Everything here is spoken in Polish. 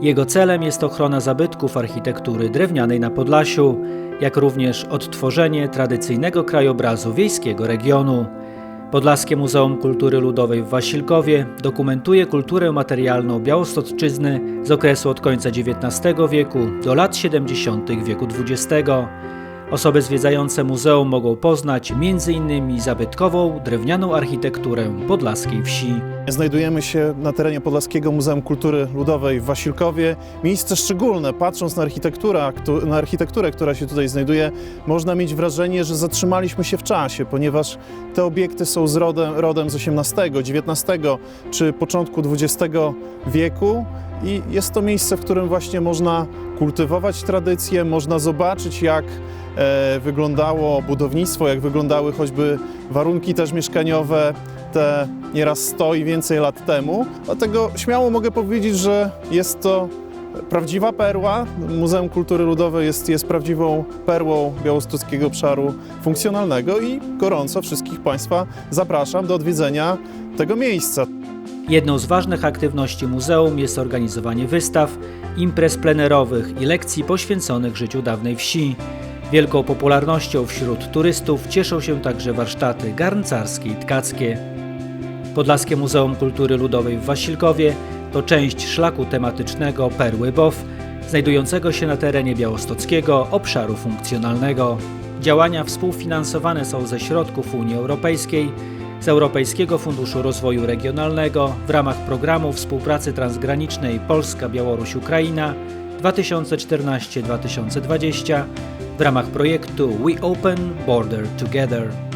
Jego celem jest ochrona zabytków architektury drewnianej na Podlasiu, jak również odtworzenie tradycyjnego krajobrazu wiejskiego regionu. Podlaskie Muzeum Kultury Ludowej w Wasilkowie dokumentuje kulturę materialną Białostocczyzny z okresu od końca XIX wieku do lat 70. wieku XX. Osoby zwiedzające muzeum mogą poznać m.in. zabytkową drewnianą architekturę podlaskiej wsi. Znajdujemy się na terenie Podlaskiego Muzeum Kultury Ludowej w Wasilkowie. Miejsce szczególne, patrząc na architekturę, na architekturę, która się tutaj znajduje, można mieć wrażenie, że zatrzymaliśmy się w czasie, ponieważ te obiekty są z rodem, rodem z XVIII, XIX czy początku XX wieku i jest to miejsce, w którym właśnie można kultywować tradycje, można zobaczyć jak e, wyglądało budownictwo, jak wyglądały choćby warunki też mieszkaniowe te nieraz 100 i więcej lat temu. Dlatego śmiało mogę powiedzieć, że jest to prawdziwa perła. Muzeum Kultury Ludowej jest, jest prawdziwą perłą białostockiego obszaru funkcjonalnego i gorąco wszystkich Państwa zapraszam do odwiedzenia tego miejsca. Jedną z ważnych aktywności muzeum jest organizowanie wystaw, imprez plenerowych i lekcji poświęconych życiu dawnej wsi. Wielką popularnością wśród turystów cieszą się także warsztaty garncarskie i tkackie. Podlaskie Muzeum Kultury Ludowej w Wasilkowie to część szlaku tematycznego Perły BOW, znajdującego się na terenie białostockiego obszaru funkcjonalnego. Działania współfinansowane są ze środków Unii Europejskiej, z Europejskiego Funduszu Rozwoju Regionalnego w ramach programu współpracy transgranicznej Polska-Białoruś-Ukraina 2014-2020 w ramach projektu We Open Border Together.